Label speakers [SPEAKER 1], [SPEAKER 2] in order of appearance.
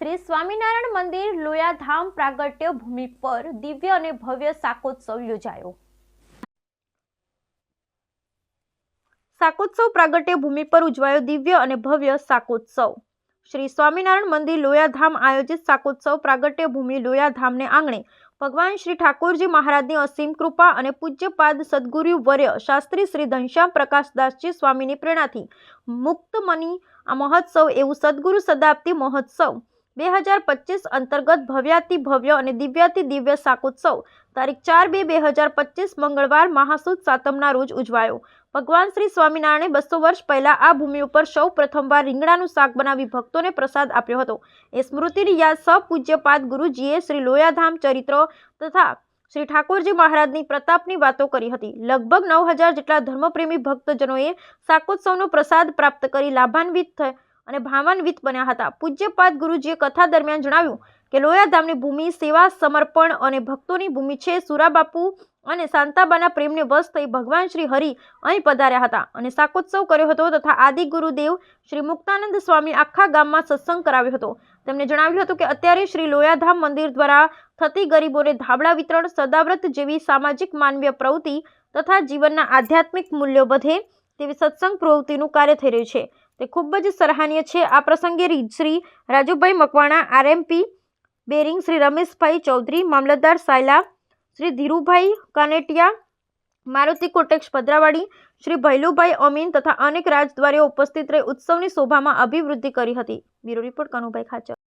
[SPEAKER 1] શ્રી સ્વામિનારાયણ મંદિર લોયાધામ પ્રાગટ્ય ભૂમિ પર દિવ્ય અને ભવ્ય શાકોત્સવ યોજાયો. શાકોત્સવ પ્રાગટ્ય ભૂમિ પર ઉજવાયો દિવ્ય અને ભવ્ય શાકોત્સવ. શ્રી સ્વામિનારાયણ મંદિર લોયાધામ આયોજિત શાકોત્સવ પ્રાગટ્ય ભૂમિ લોયાધામને આંગણે ભગવાન શ્રી ઠાકોરજી મહારાજની અસીમ કૃપા અને પૂજ્યપાદ સદગુરુ વર્ય શાસ્ત્રી શ્રી ઘનશ્યામ પ્રકાશદાસજી સ્વામીની પ્રેરણાથી મુક્તમની આ મહોત્સવ એવું સદગુરુ શતાબ્દી મહોત્સવ બે હજાર પચીસ અંતર્ગત ભવ્યાતિ ભવ્ય અને દિવ્યાતિ દિવ્ય શાકોત્સવ. તારીખ ચાર બે બે હજાર પચીસ મંગળવાર મહાસુદ સાતમના રોજ ઉજવાયો. ભગવાન શ્રી સ્વામિનારાયણે બસો વર્ષ પહેલાં આ ભૂમિ ઉપર સૌ પ્રથમવાર રીંગણાનું શાક બનાવી ભક્તોને પ્રસાદ આપ્યો હતો. એ સ્મૃતિની યાદ સ પૂજ્યપાદ ગુરુજીએ શ્રી લોયાધામ ચરિત્ર તથા શ્રી ઠાકોરજી મહારાજની પ્રતાપની વાતો કરી હતી. લગભગ નવ હજાર જેટલા ધર્મપ્રેમી ભક્તજનોએ શાકોત્સવનો પ્રસાદ પ્રાપ્ત કરી લાભાન્વિત થ- અને ભાવાન્વિત બન્યા હતા. પૂજ્યપાદ ગુરુજીએ કથા દરમિયાન જણાવ્યું કે, લોયાધામની ભૂમિ સેવા, સમર્પણ અને ભક્તોની ભૂમિ છે. સુરાબાપુ અને શાંતાબાના પ્રેમને વશ થઈ ભગવાન શ્રી હરિ અહીં પધાર્યા હતા અને શાકોત્સવ કર્યો હતો તથા આદિ ગુરુદેવ શ્રી મુક્તાનંદ સ્વામી આખા ગામમાં સત્સંગ કરાવ્યો હતો. તેમણે જણાવ્યું હતું કે, અત્યારે શ્રી લોયાધામ મંદિર દ્વારા થતી ગરીબોને ધાબળા વિતરણ, સદાવ્રત જેવી સામાજિક માનવીય પ્રવૃત્તિ તથા જીવનના આધ્યાત્મિક મૂલ્યો વધે તેવી સત્સંગ પ્રવૃત્તિનું કાર્ય થઈ રહ્યું છે. તે ખૂબ જ સરાહનીય છે. આ પ્રસંગે શ્રી રાજુભાઈ મકવાણા, આરએમપી બેરિંગ શ્રી રમેશભાઈ ચૌધરી, મામલતદાર સાયલા, શ્રી ધીરુભાઈ કાનેટિયા, મારુતિ કોટેક્ષ ભદ્રાવાડી, શ્રી ભૈલુભાઈ અમીન તથા અનેક રાજદ્વારીઓ ઉપસ્થિત રહી ઉત્સવની શોભામાં અભિવૃદ્ધિ કરી હતી. Bureau report Kanubhai Khachar.